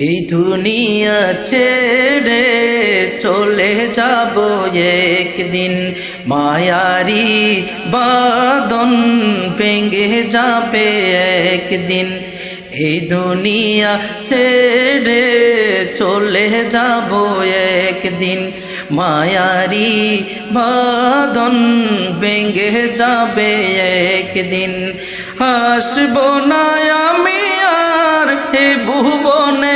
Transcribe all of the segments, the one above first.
এই দুনিয়া ছেড়ে চলে যাব একদিন। মায়ারি বাদন ভেঙে যাবে একদিন। এই দুনিয়া ছেড়ে চলে যাব একদিন। মায়ারি বাদন ভেঙে যাবে একদিন। হাসবো না আমি আর, হে ভুবনে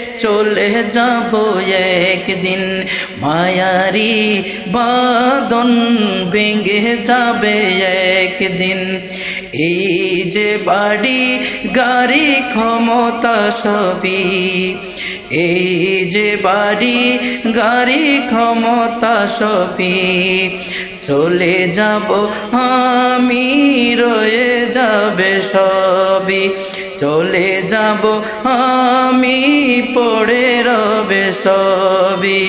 চলে যাব একদিন। মায়ারি বাদন ভেঙে যাবে একদিন। এই যে বাড়ি, গাড়ি, ক্ষমতা সবই। এই যে বাড়ি, গাড়ি, ক্ষমতা সবই। চলে যাব আমি, রয়ে যাবে সবই। চলে যাব আমি পড়ে রবে সবই।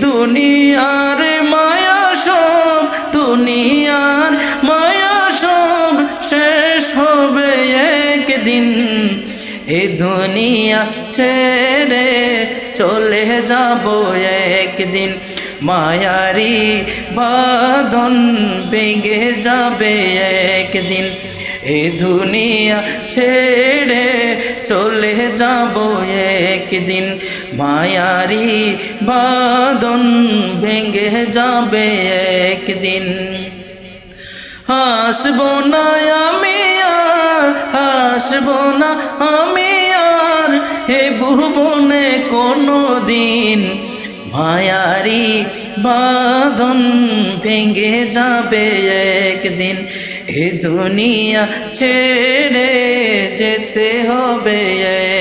দুনিয়ার মায়া সব, দুনিয়ার মায়া সব শেষ হবে একদিন। এ দুনিয়া ছেড়ে চলে যাব একদিন। মায়ারি বাদন ভেঙে যাবে একদিন। এ দুনিয়া ছেড়ে যাব একদিন। মায়ারি বাদন ভেঙে যাবে একদিন। হাসবো না আমি আর, হাসবো না আমি আর হে ভুবনে কোনো দিন। মায়ারি বাঁধন ভেঙে যাবে একদিন। এ দুনিয়া ছেড়ে যেতে হবে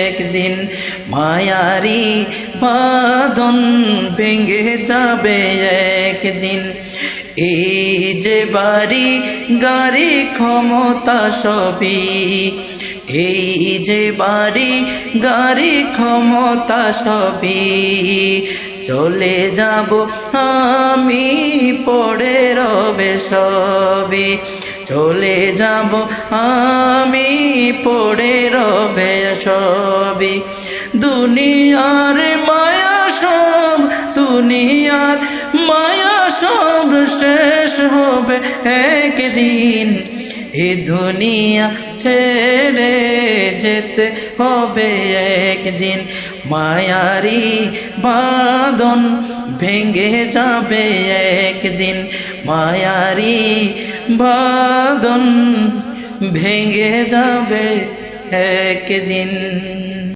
একদিন। মায়ারি বাঁধন ভেঙে যাবে একদিন। এই যে বাড়ি, গাড়ি, ক্ষমতা সবই। এই যে বাড়ি, গাড়ি, ক্ষমতা সবই। চলে যাব আমি পড়ে রবে সবই চলে যাব আমি পড়ে রবে সবই দুনিয়ার মায়া সব দুনিয়ার মায়া সব শেষ হবে একদিন। এ দুনিয়া ছেড়ে যেতে হবে একদিন। মায়ারি বাঁধন ভেঙে যাবে একদিন। মায়ারি বাঁধন ভেঙে যাবে একদিন।